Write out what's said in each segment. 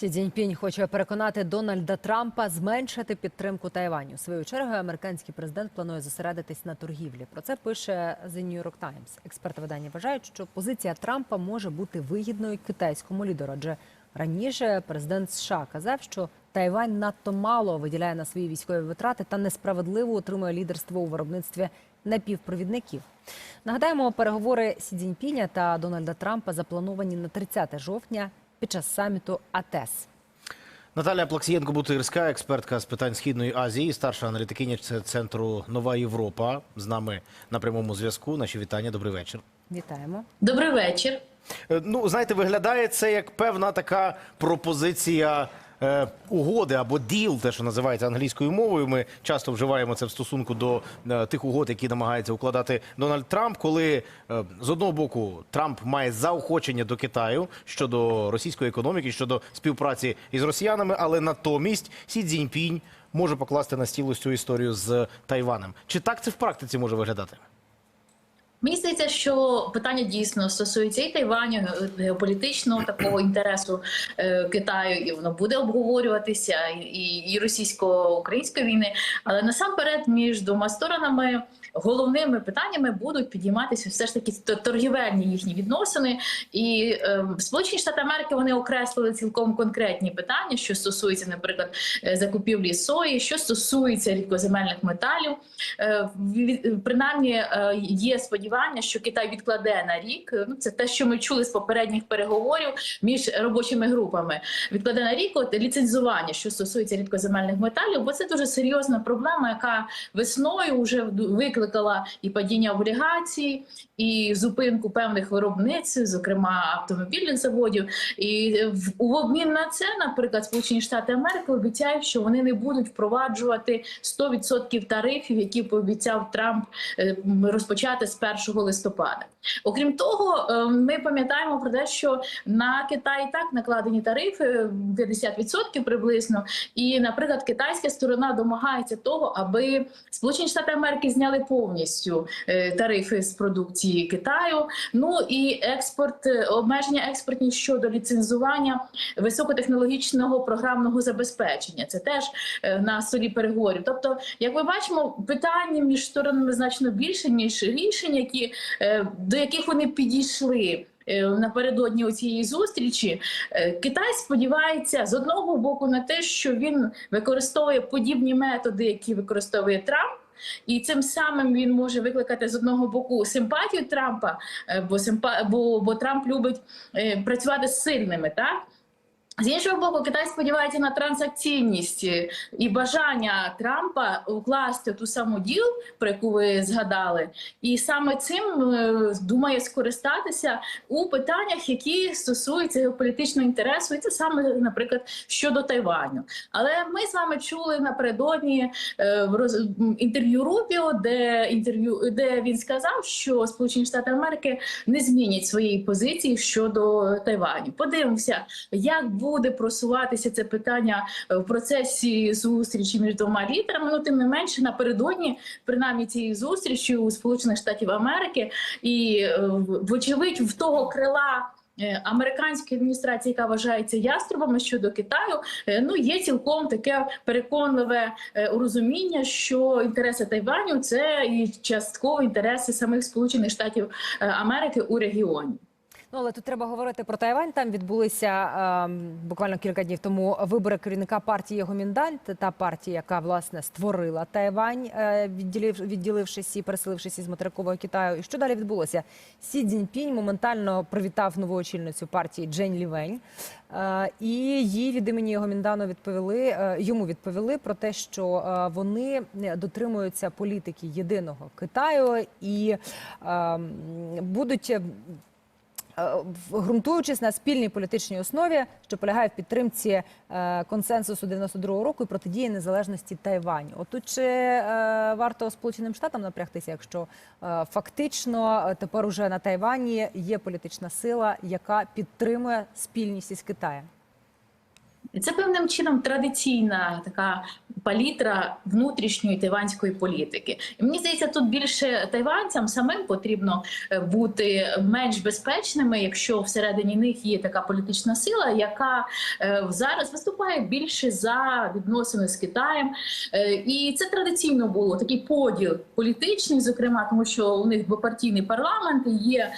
Сі Цзіньпінь хоче переконати Дональда Трампа зменшити підтримку Тайваню. Своєю чергою американський президент планує зосередитись на торгівлі. Про це пише The New York Times. Експерти видання вважають, що позиція Трампа може бути вигідною китайському лідеру. Адже раніше президент США казав, що Тайвань надто мало виділяє на свої військові витрати та несправедливо отримує лідерство у виробництві напівпровідників. Нагадаємо, переговори Сі Цзіньпіня та Дональда Трампа заплановані на 30 жовтня під час саміту АТЕС. Наталя Плаксієнко Бутирська, експертка з питань східної Азії, старша аналітикиня центру Нова Європа. З нами на прямому зв'язку. Наші вітання. Добрий вечір. Вітаємо. Добрий вечір. Е, Ну, знаєте, виглядає це як певна така пропозиція е, угоди або діл, те, що називається англійською мовою. Ми часто вживаємо це в стосунку до е, тих угод, які намагається укладати Дональд Трамп. Коли е, з одного боку Трамп має заохочення до Китаю щодо російської економіки, щодо співпраці із росіянами, але натомість Сі Цзіньпінь може покласти на стіл ось цю історію з Тайванем. Чи так це в практиці може виглядати? Мені здається, що питання дійсно стосується і Тайваню, геополітичного такого інтересу е, Китаю, і воно буде обговорюватися, і, і російсько-української війни. Але насамперед між двома сторонами головними питаннями будуть підійматися все ж таки торгівельні їхні відносини. І е, Сполучені Штати Америки вони окреслили цілком конкретні питання, що стосується, наприклад, е, закупівлі сої, що стосується рідкоземельних металів. Е, Принаймні е, є сподівання, що Китай відкладе на рік. е, Ну це те, що ми чули з попередніх переговорів між робочими групами. Відкладе на рік от ліцензування, що стосується рідкоземельних металів, бо це дуже серйозна проблема, яка весною вже викликала і падіння облігацій, і зупинку певних виробництв, зокрема автомобільних заводів. І в у обмін на це, наприклад, Сполучені Штати Америки обіцяють, що вони не будуть впроваджувати 100% тарифів, які пообіцяв Трамп е, розпочати з 1 листопада. Окрім того, е, ми пам'ятаємо про те, що на Китай так накладені тарифи 50% приблизно. І, наприклад, китайська сторона домагається того, аби Сполучені Штати Америки зняли повністю е, тарифи з продукції Китаю. Ну і експорт е, обмеження експортні щодо ліцензування високотехнологічного програмного забезпечення. Це теж на столі переговорів. Тобто, як ми бачимо, питання між сторонами значно більше ніж рішень, які до яких вони підійшли. е, Напередодні у цієї зустрічі Е, Китай сподівається з одного боку на те, що він використовує подібні методи, які використовує Трамп. І цим самим він може викликати з одного боку симпатію Трампа, е, бо симпа... бо, бо Трамп любить працювати з сильними, так? З іншого боку, Китай сподівається на транзакційність е, і бажання Трампа укласти ту саму діл, про яку ви згадали, і саме цим е, думає скористатися у питаннях, які стосуються геополітичного інтересу, і це саме, наприклад, щодо Тайваню. Але ми з вами чули напередодні е, в інтерв'ю Рубіо, де інтерв'ю, де він сказав, що Сполучені Штати Америки не змінять своєї позиції щодо Тайваню. Подивимося, як буде просуватися це питання е, в процесі зустрічі між двома лідерами. Ну тим не менше, напередодні, принаймні цієї зустрічі у Сполучених Штатів Америки, і е, вочевидь в того крила. е, Американської адміністрації, яка вважається яструбами щодо Китаю, ну є цілком таке переконливе розуміння, що інтереси Тайваню це і частково інтереси самих Сполучених Штатів Америки у регіоні. Ну, але тут треба говорити про Тайвань. Там відбулися ем, буквально кілька днів тому вибори керівника партії Гоміндан, та партія, яка власне створила Тайвань, е, відділив, відділившись і переселившись із материкового Китаю. І що далі відбулося? Сі Цзіньпінь моментально привітав нову очільницю партії Джень Лівень. Е, і їй від імені Гоміндану відповіли е, йому відповіли про те, що е, вони дотримуються політики єдиного Китаю і ем, будуть. Е, ґрунтуючись на спільній політичній основі, що полягає в підтримці е, консенсусу 92-го року і протидії незалежності Тайваню. Отут чи е, варто Сполученим Штатам напрягтися, якщо фактично тепер уже на Тайвані є політична сила, яка підтримує спільність із Китаєм? Це певним чином традиційна така палітра внутрішньої тайванської політики. І мені здається, тут більше тайванцям самим потрібно е, бути менш безпечними, якщо всередині них є така політична сила, яка е, зараз виступає більше за відносини з Китаєм. Е, І це традиційно було такий поділ політичний, зокрема, тому що у них двопартійний парламент є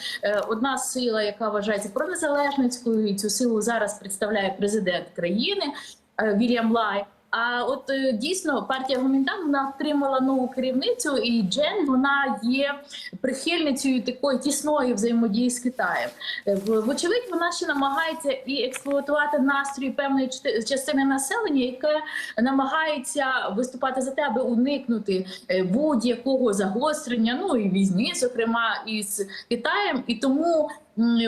одна сила, яка вважається пронезалежницькою, і цю силу зараз представляє президент країни е, Вільям Лай. А от е, дійсно партія Гоміндан вона отримала нову керівницю, і Джен вона є прихильницею такої тісної взаємодії з Китаєм. Е, Вочевидь, вона ще намагається і експлуатувати настрої певної частини населення, яке намагається виступати за те, аби уникнути будь-якого загострення, ну і війни, зокрема із Китаєм, і тому.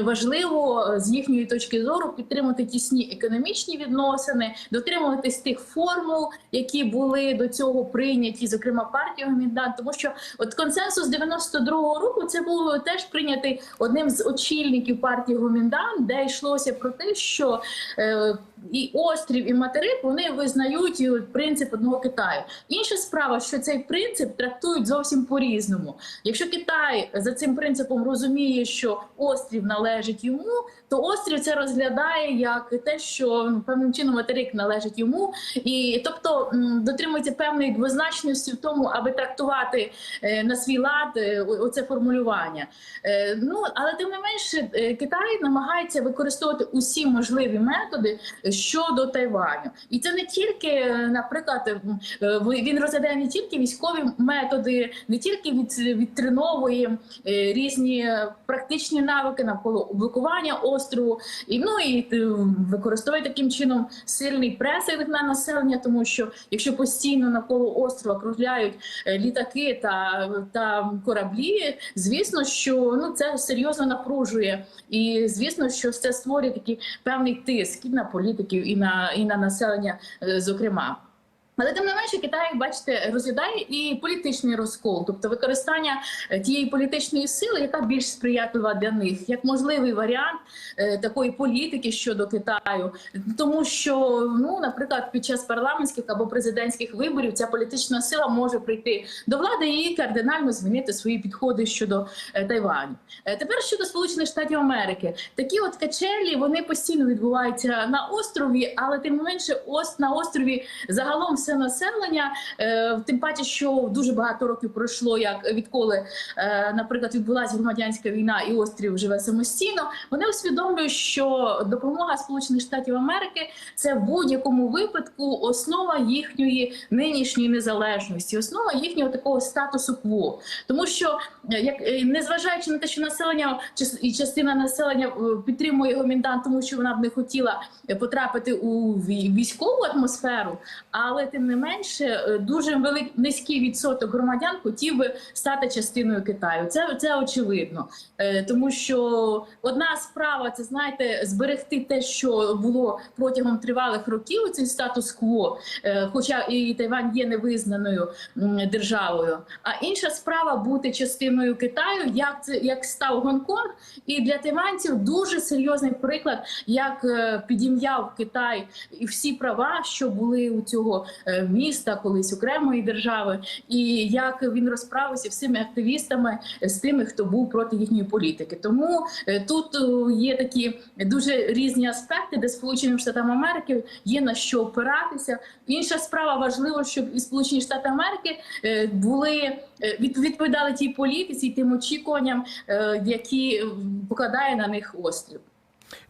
Важливо е, з їхньої точки зору підтримати тісні економічні відносини, дотримуватись тих формул, які були до цього прийняті, зокрема партією Гоміндан. Тому що от консенсус 92-го року це був теж прийнятий одним з очільників партії Гоміндан, де йшлося про те, що е, і острів, і материк вони визнають е, принцип одного Китаю. Інша справа, що цей принцип трактують зовсім по-різному. Якщо Китай за цим принципом розуміє, що острів належить йому, то острів це розглядає як те, що ну, певним чином материк належить йому, і тобто дотримується певної двозначності в тому, аби трактувати е, на свій лад е, оце формулювання. Е, Ну але тим не менше, Китай намагається використовувати усі можливі методи щодо Тайваню, і це не тільки, наприклад, він розглядає не тільки військові методи, не тільки від, відтреновує різні практичні навики навколо блокування острову, і ну і е, використовує таким чином сильний пресинг на населення, тому що якщо постійно навколо острова кружляють е, літаки та, та кораблі, звісно, що ну це серйозно напружує, і звісно, що це створює такий певний тиск і на політиків, і на і на населення, е, зокрема. Але тим не менше, Китай, як бачите, розглядає і політичний розкол, тобто використання е, тієї політичної сили, яка більш сприятлива для них, як можливий варіант е, такої політики щодо Китаю, тому що, ну, наприклад, під час парламентських або президентських виборів ця політична сила може прийти до влади і кардинально змінити свої підходи щодо е, Тайваню. Тепер щодо Сполучених Штатів Америки, такі от качелі вони постійно відбуваються на острові, але тим не менше, на острові загалом все населення, е, тим паче, що дуже багато років пройшло, як відколи, е, наприклад, відбулася громадянська війна і острів живе самостійно. Вони усвідомлюють, що допомога Сполучених Штатів Америки це в будь-якому випадку основа їхньої нинішньої незалежності, основа їхнього такого статусу кво. Тому що е, як незважаючи на те, що населення і частина населення підтримує гоміндан, тому що вона б не хотіла потрапити у військову атмосферу, але тим не менше е, дуже велик низький відсоток громадян хотів би стати частиною Китаю. Це, це очевидно, Е, тому що одна справа це знаєте зберегти те, що було протягом тривалих років. Цей статус-кво, е, хоча і Тайвань є невизнаною державою. А інша справа бути частиною Китаю, як це як став Гонконг, і для тайванців дуже серйозний приклад, як підім'яв Китай і всі права, що були у цього міста, колись окремої держави, і як він розправився всіми активістами е, з тими, хто був проти їхньої політики. Тому е, тут е, є такі дуже різні аспекти, де Сполученим Штатам Америки є на що опиратися. Інша справа важливо, щоб і Сполучені Штати Америки е, були е, відповідали тій політиці, тим очікуванням, е, які покладає на них острів.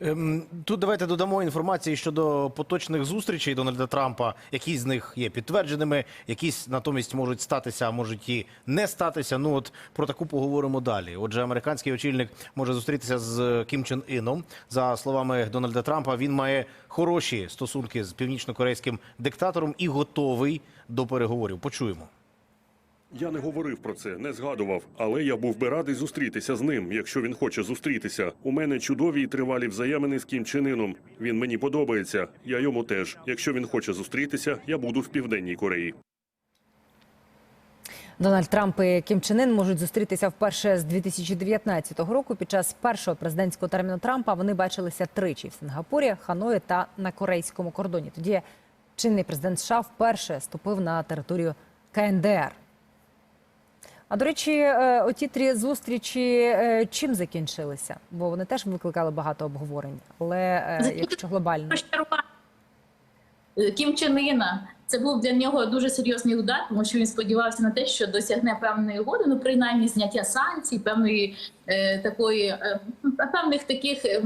Ем, Тут давайте додамо інформації щодо поточних зустрічей Дональда Трампа. Якісь з них є підтвердженими, якісь натомість можуть статися, а можуть і не статися. Ну от про таку поговоримо далі. Отже, американський очільник може зустрітися з Кім Чен Іном. За словами Дональда Трампа, він має хороші стосунки з північнокорейським диктатором і готовий до переговорів. Почуємо. Я не говорив про це, не згадував, але я був би радий зустрітися з ним, якщо він хоче зустрітися. У мене чудові і тривалі взаємини з Кім Чен Він мені подобається. Я йому теж. Якщо він хоче зустрітися, я буду в південній Кореї. Дональд Трамп і Кім Чен Ін можуть зустрітися вперше з 2019 року. Під час першого президентського терміну Трампа вони бачилися тричі в Сингапурі, Ханої та на корейському кордоні. Тоді чинний президент США вперше ступив на територію КНДР. А до речі, е, оті три зустрічі е, чим закінчилися? Бо вони теж викликали багато обговорень. Але е, якщо глобально Кім Чен Іна. Це був для нього дуже серйозний удар, тому що він сподівався на те, що досягне певної угоди, ну принаймні зняття санкцій, певної е, такої е, певних таких е,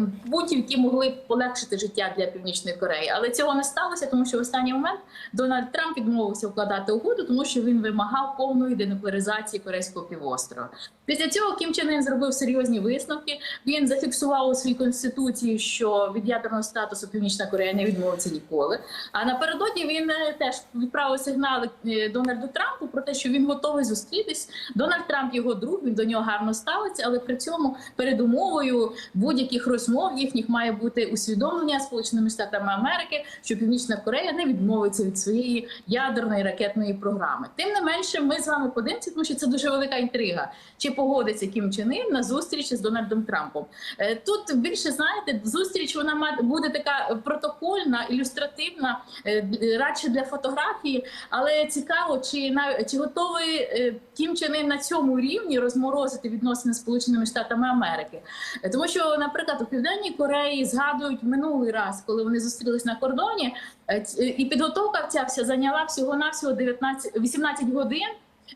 які могли б полегшити життя для північної Кореї. Але цього не сталося, тому що в останній момент Дональд Трамп відмовився вкладати угоду, тому що він вимагав повної денуклеаризації Корейського півострова. Після цього Кім Чен Ін зробив серйозні висновки. Він зафіксував у своїй конституції, що від ядерного статусу Північна Корея не відмовиться ніколи. А напередодні він е, теж відправив сигнали е, Дональду Трампу про те, що він готовий зустрітись. Дональд Трамп його друг, він до нього гарно ставиться, але при цьому передумовою будь-яких розмов їхніх має бути усвідомлення Сполученими Штатами Америки, що Північна Корея не відмовиться від своєї ядерної ракетної програми. Тим не менше, ми з вами подивимося, тому що це дуже велика інтрига. Чи погодиться Кім Чен Ін на зустрічі з Дональдом Трампом? Е, Тут більше знаєте, зустріч вона буде така протокольна, ілюстративна, е, радше для фотографії. Але цікаво, чи на чи готовий е, Кім Чен Ін на цьому рівні розморозити відносини з Сполученими Штатами Америки? Е, Тому що, наприклад, у Південній Кореї згадують минулий раз, коли вони зустрілись на кордоні, е, ц- і підготовка ця вся зайняла всього навсього 19 18 годин.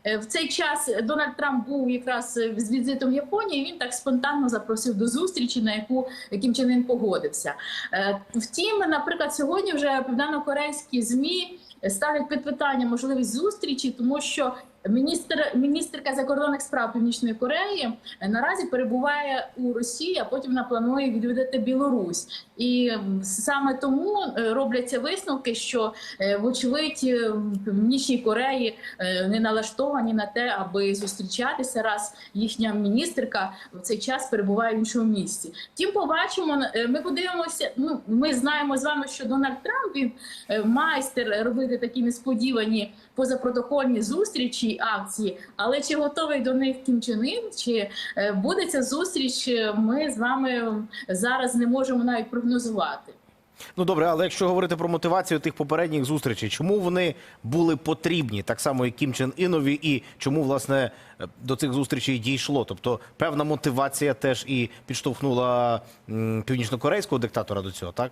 Е, В цей час Дональд Трамп був якраз е, з візитом Японії. Він так спонтанно запросив до зустрічі, на яку Чен Ін погодився. Е, Втім, наприклад, сьогодні вже південно-корейські змі ставлять під питання можливість зустрічі, тому що міністр міністерка закордонних справ Північної Кореї е, наразі перебуває у Росії, а потім вона планує відвідати Білорусь. І саме тому е, робляться висновки, що е, вочевидь Північній Кореї не налаштовані на те, аби зустрічатися, раз їхня міністерка в цей час перебуває в іншому місці. Втім, побачимо. Ми подивимося. Ну ми знаємо з вами, що Дональд Трамп він майстер робити такі несподівані позапротокольні зустрічі і акції. Але чи готовий до них Кім Чен Ін, чи е, буде ця зустріч? е, Ми з вами зараз не можемо навіть прогнозувати. Ну добре, але якщо говорити про мотивацію тих попередніх зустрічей, чому вони були потрібні, так само як Кім Чен Інові, і чому власне е, до цих зустрічей дійшло? Тобто певна мотивація теж і підштовхнула північнокорейського диктатора до цього, так?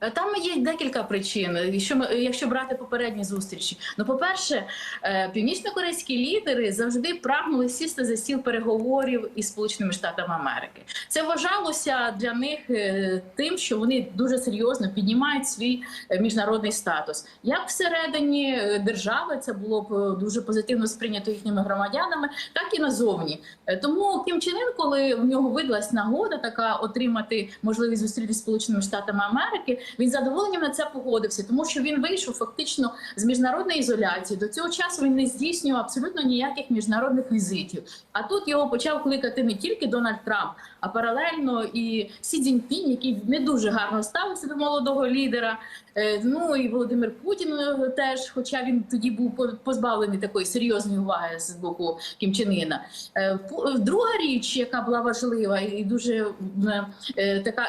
Е, Там є декілька причин, якщо якщо брати попередні зустрічі. Ну, по-перше, е, північно-корейські лідери завжди прагнули сісти за стіл переговорів із Сполученими Штатами Америки. Це вважалося для них е, тим, що вони дуже серйозно піднімають свій міжнародний статус. Як всередині держави це було б дуже позитивно сприйнято їхніми громадянами, так і назовні. Тому Кім Чен коли в нього видалась нагода така отримати можливість зустрітися з Сполученими Штатами Америки, він задоволенням на це погодився, тому що він вийшов фактично з міжнародної ізоляції. До цього часу він не здійснював абсолютно ніяких міжнародних візитів. А тут його почав кликати не тільки Дональд Трамп, а паралельно і Сі Цзіньпінь, який не дуже гарно ставився до молодого лідера. Е, Ну і Володимир Путін е, теж, хоча він тоді був по- позбавлений такої серйозної уваги з боку Кім Чен Іна. Е, Друга річ, яка була важлива і дуже така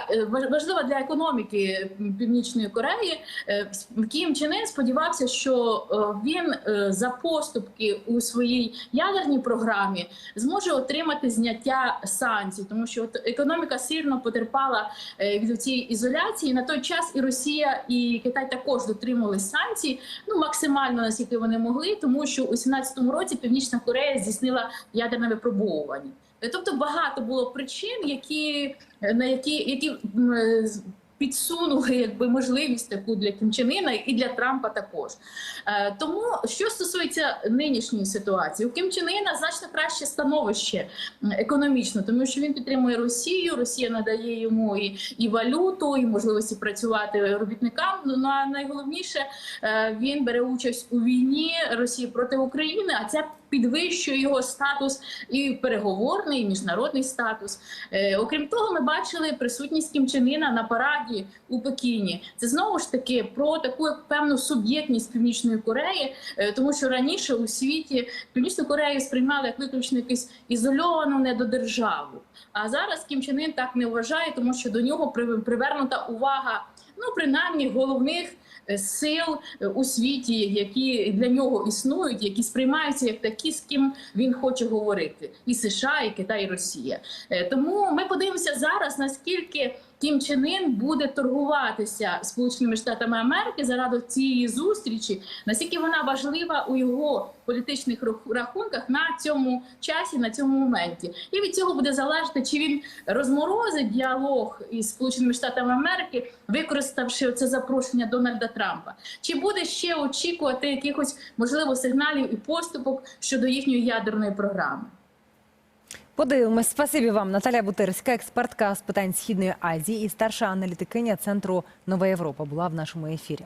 важлива для економіки Північної Кореї, е, Кім Чен Ін сподівався, що е, він е, за поступки у своїй ядерній програмі зможе отримати зняття санкцій, тому що економіка сильно потерпала від цієї ізоляції. На той час і Росія, і Китай також дотримувались санкцій, ну максимально наскільки вони могли, тому що у 17-му році Північна Корея здійснила ядерне випробовування. Е, Тобто багато було причин, які на які, які підсунули якби можливість таку для Кім і для Трампа також. Е, Тому що стосується нинішньої ситуації, у Кім значно краще становище економічно, тому що він підтримує Росію. Росія надає йому і, і валюту, і можливості працювати робітникам. Ну а найголовніше е, він бере участь у війні Росії проти України. А це підвищує його статус і переговорний, і міжнародний статус. Е, окрім того, ми бачили присутність Кім Чен Іна на параді у Пекіні. Це знову ж таки про таку певну суб'єктність Північної Кореї, е, тому що раніше у світі Північну Корею сприймали як виключно якусь ізольовану недодержаву. А зараз Кім Чен Ін так не вважає, тому що до нього при- привернута увага, ну принаймні головних сил е, у світі, які для нього існують, які сприймаються як такі, з ким він хоче говорити, і США, і Китай, і Росія. Е, Тому ми подивимося зараз, наскільки Кім Чен Ін буде торгуватися Сполученими Штатами Америки заради цієї зустрічі, наскільки вона важлива у його політичних рах- рахунках на цьому часі, на цьому моменті, і від цього буде залежати, чи він розморозить діалог із Сполученими Штатами Америки, використавши це запрошення Дональда Трампа, чи буде ще очікувати якихось можливо сигналів і поступок щодо їхньої ядерної програми. Подивимось. Спасибі вам, Наталя Бутирська, експертка з питань Східної Азії і старша аналітикиня центру Нова Європа була в нашому ефірі.